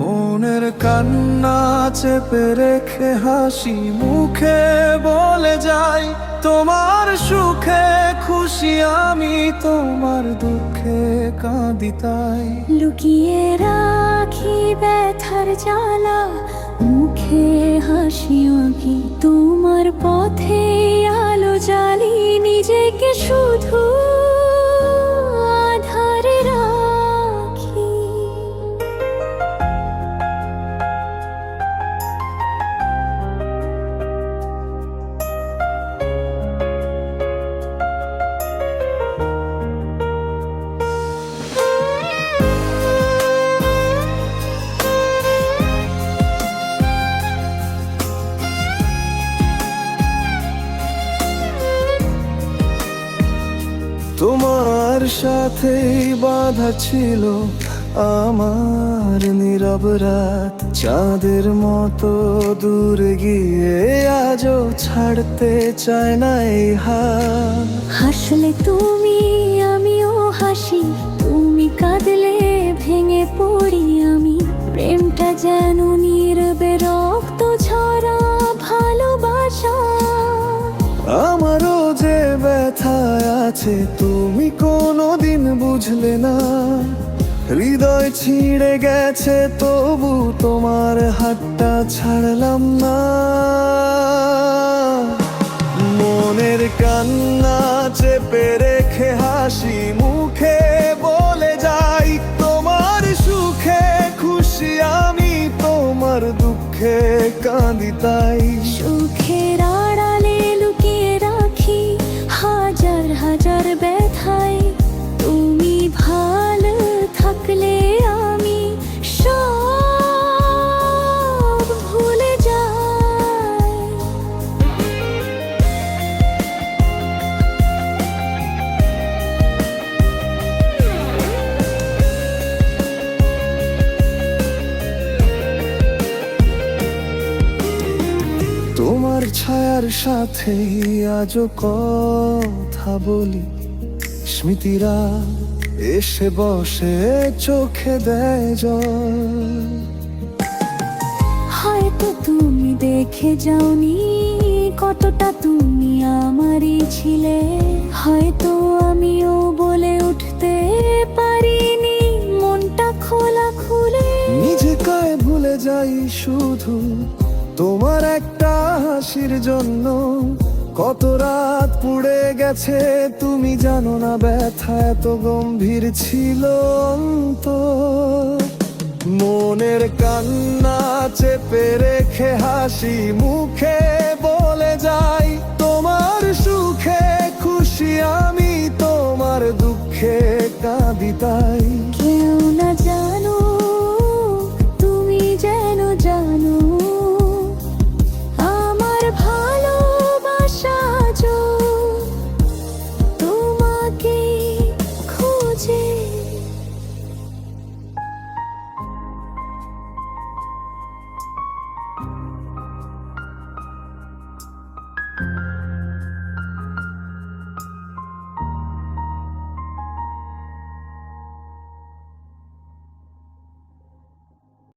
মনের কান্না চেপে রেখে হাসি মুখে বলে যাই, তোমার সুখে খুশি আমি, তোমার দুঃখে কাঁদি তাই। লুকিয়ে রাখি ব্যথার জ্বালা, মুখে হাসি আঁকি, তোমার পথে আলো জ্বালি, নিজেকে শুধু তোমার সাথেই বাধা ছিল আমার নীরব রাত। চাঁদের মতো দূরে গিয়ে আজও ছাড়তে চায় না হাত। হাসলে তুমি আছে, তুমি কোনো দিন বুঝলে না। হৃদয় ছিঁড়ে গেছে, তবু তোমার হাতটা ছাড়লাম না। মনের কান্না চেপে রেখে হাসি মুখে বলে যাই, তোমার সুখে খুশি আমি, তোমার দুঃখে কাঁদি তাই। সুখের হাজার হাজার ব্যথায় তুমি ভালো থাকলে আমি ভুলে যাই। তোমার ছায়ার সাথে আজও কথা বলি স্মৃতিরা এসে বসে চোখে দেয় জল। হয়তো তুমি দেখে যাওনি কতটা তুমি আমারই ছিলে। হয়তো আমিও বলে উঠতে পারিনি মনটা খোলা খুলে নিজেকে ভুলে যাই শুধু তোমার একটা হাসির জন্য। কত রাত পুড়ে গেছে, তুমি জানো না ব্যথা এত গম্ভীর ছিল অন্তর। মনের কান্না চেপে রেখে হাসি মুখে বলে যাই, তোমার সুখে খুশি আমি, তোমার দুঃখে কাঁদি তাই।